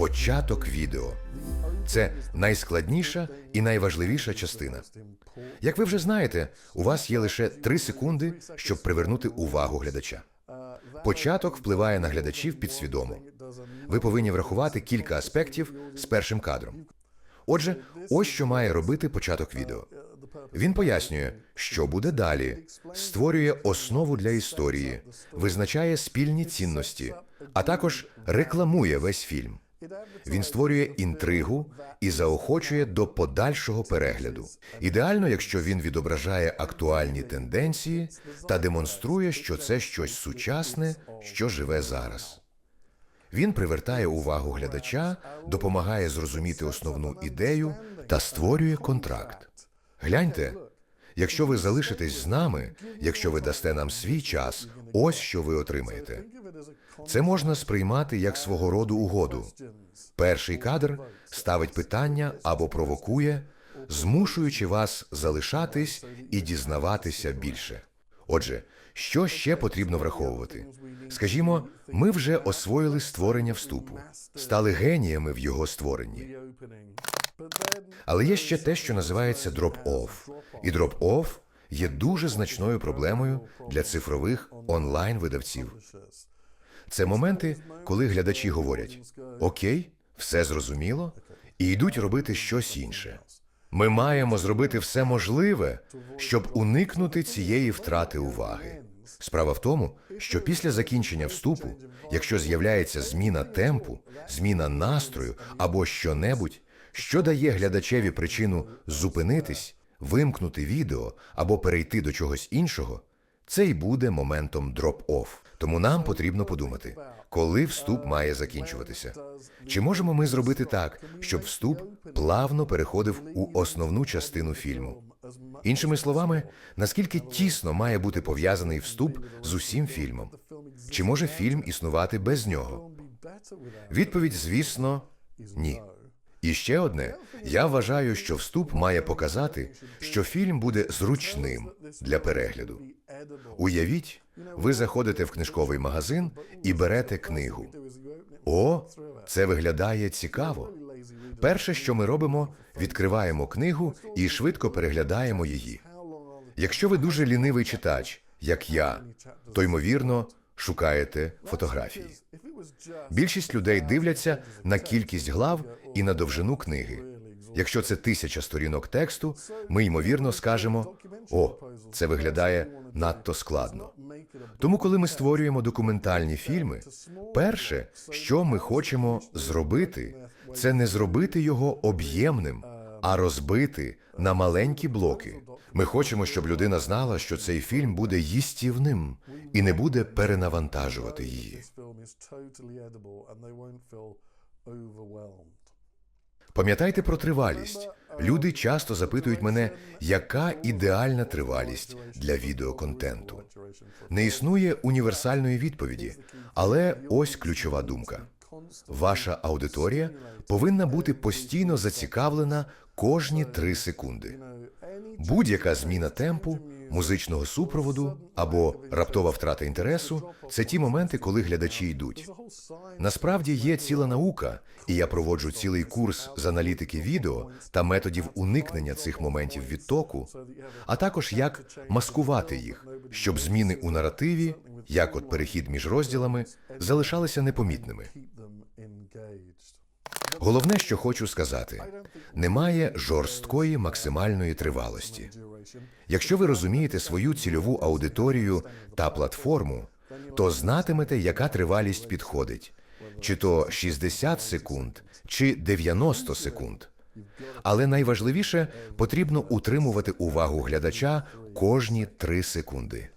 початок відео. Це найскладніша і найважливіша частина. Як ви вже знаєте, у вас є лише 3 секунди, щоб привернути увагу глядача. Початок впливає на глядачів підсвідомо. Ви повинні врахувати кілька аспектів з першим кадром. Отже, ось що має робити початок відео. Він пояснює, що буде далі, створює основу для історії, визначає спільні цінності, а також рекламує весь фільм. Він створює інтригу і заохочує до подальшого перегляду. Ідеально, якщо він відображає актуальні тенденції та демонструє, що це щось сучасне, що живе зараз. Він привертає увагу глядача, допомагає зрозуміти основну ідею та створює контракт. Гляньте, якщо ви залишитесь з нами, якщо ви дасте нам свій час, ось що ви отримаєте. Це можна сприймати як свого роду угоду. Перший кадр ставить питання або провокує, змушуючи вас залишатись і дізнаватися більше. Отже, що ще потрібно враховувати? Скажімо, ми вже освоїли створення вступу, стали геніями в його створенні. Але є ще те, що називається дроп-офф. І дроп-офф є дуже значною проблемою для цифрових онлайн-видавців. Це моменти, коли глядачі говорять: Окей, все зрозуміло, і йдуть робити щось інше. Ми маємо зробити все можливе, щоб уникнути цієї втрати уваги. Справа в тому, що після закінчення вступу, якщо з'являється зміна темпу, зміна настрою або що-небудь, що дає глядачеві причину зупинитись, вимкнути відео або перейти до чогось іншого, це й буде моментом дроп-офф. Тому нам потрібно подумати, коли вступ має закінчуватися. Чи можемо ми зробити так, щоб вступ плавно переходив у основну частину фільму? Іншими словами, наскільки тісно має бути пов'язаний вступ з усім фільмом? Чи може фільм існувати без нього? Відповідь, звісно, ні. І ще одне, я вважаю, що вступ має показати, що фільм буде зручним для перегляду. Уявіть, ви заходите в книжковий магазин і берете книгу. О, це виглядає цікаво. Перше, що ми робимо, відкриваємо книгу і швидко переглядаємо її. Якщо ви дуже лінивий читач, як я, то ймовірно шукаєте фотографії. Більшість людей дивляться на кількість глав і на довжину книги. Якщо це тисяча сторінок тексту, ми ймовірно скажемо: о, це виглядає надто складно. Тому, коли ми створюємо документальні фільми, перше, що ми хочемо зробити, це не зробити його об'ємним, а розбити на маленькі блоки. Ми хочемо, щоб людина знала, що цей фільм буде їстівним і не буде перенавантажувати її. Пам'ятайте про тривалість. Люди часто запитують мене, яка ідеальна тривалість для відеоконтенту. Не існує універсальної відповіді, але ось ключова думка. Ваша аудиторія повинна бути постійно зацікавлена кожні три секунди. Будь-яка зміна темпу, музичного супроводу або раптова втрата інтересу це ті моменти, коли глядачі йдуть. Насправді є ціла наука, і я проводжу цілий курс з аналітики відео та методів уникнення цих моментів відтоку, а також як маскувати їх, щоб зміни у наративі, як от перехід між розділами, залишалися непомітними. Головне, що хочу сказати, немає жорсткої максимальної тривалості. Якщо ви розумієте свою цільову аудиторію та платформу, то знатимете, яка тривалість підходить, чи то 60 секунд, чи 90 секунд. Але найважливіше потрібно утримувати увагу глядача кожні 3 секунди.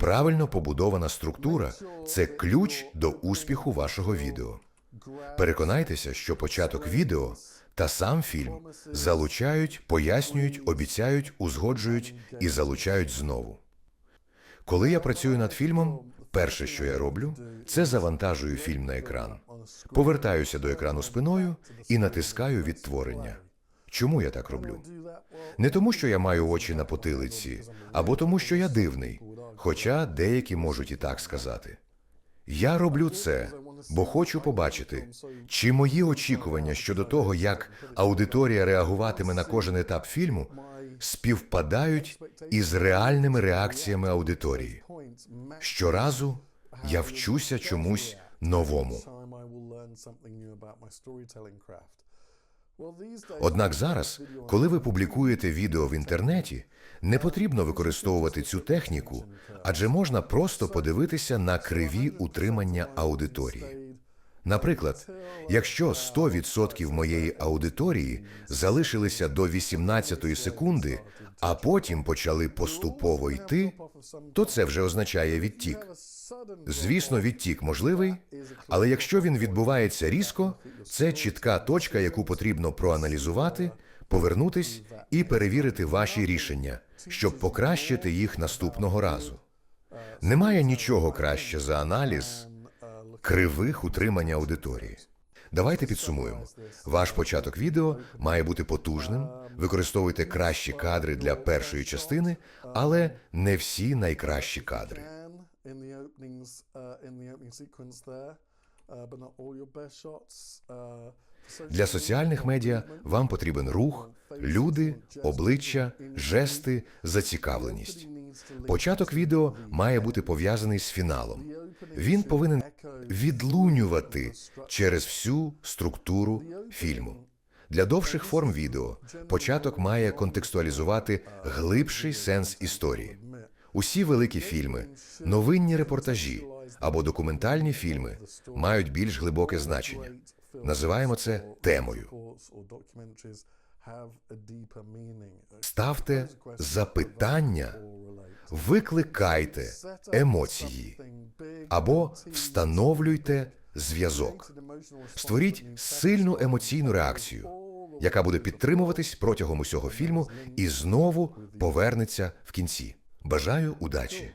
Правильно побудована структура це ключ до успіху вашого відео. Переконайтеся, що початок відео та сам фільм залучають, пояснюють, обіцяють, узгоджують і залучають знову. Коли я працюю над фільмом, перше, що я роблю, це завантажую фільм на екран, повертаюся до екрану спиною і натискаю відтворення. Чому я так роблю? Не тому, що я маю очі на потилиці, або тому, що я дивний, хоча деякі можуть і так сказати. Я роблю це, бо хочу побачити, чи мої очікування щодо того, як аудиторія реагуватиме на кожен етап фільму, співпадають із реальними реакціями аудиторії. Щоразу я вчуся чомусь новому. Однак зараз, коли ви публікуєте відео в інтернеті, не потрібно використовувати цю техніку, адже можна просто подивитися на криві утримання аудиторії. Наприклад, якщо 100% моєї аудиторії залишилися до 18 секунди, а потім почали поступово йти, то це вже означає відтік. Звісно, відтік можливий, але якщо він відбувається різко, це чітка точка, яку потрібно проаналізувати, повернутись і перевірити ваші рішення, щоб покращити їх наступного разу. Немає нічого краще за аналіз кривих утримання аудиторії. Давайте підсумуємо. Ваш початок відео має бути потужним. Використовуйте кращі кадри для першої частини, але не всі найкращі кадри. In the uh, in the opening sequence there, uh. Uh, Для соціальних медіа вам потрібен рух, люди, обличчя, жести, зацікавленість. Початок відео має бути пов'язаний з фіналом. Він повинен відлунювати через всю структуру фільму. Для довших форм відео початок має контекстуалізувати глибший сенс історії. Усі великі фільми, новинні репортажі або документальні фільми мають більш глибоке значення. Називаємо це темою. Ставте запитання, викликайте емоції або встановлюйте зв'язок. Створіть сильну емоційну реакцію, яка буде підтримуватись протягом усього фільму і знову повернеться в кінці. Бажаю удачі!